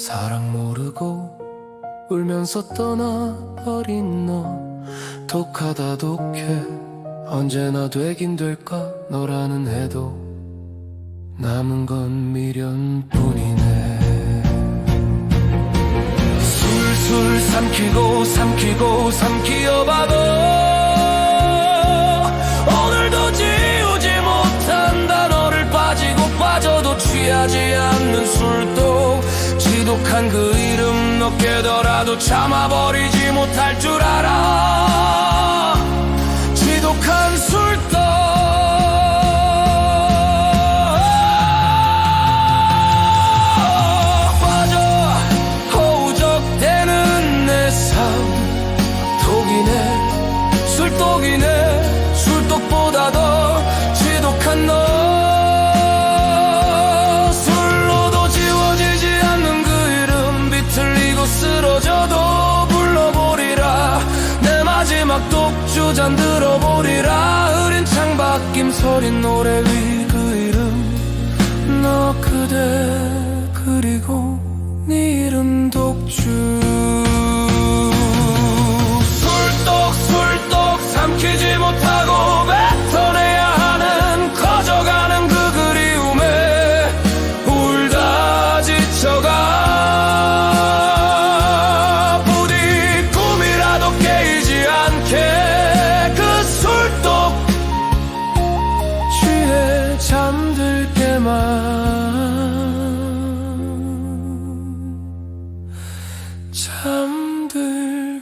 사랑 모르고 울면서 떠나버린 너. 독하다 독해. 언제나 되긴 될까 너라는 해도. 남은 건 미련뿐이네. 술술 삼키고 삼키고 삼키어봐도 오늘도 지우지 못한다 너를 빠지고 빠져도 취하지 않는 술도 깨더라도 참아버리지 못할 줄 알아 독주 잔 들어보리라. 흐린 창밖임 서린 노래 위 그 이름. 너 그대 그리고 네 이름 독주 잠들게만.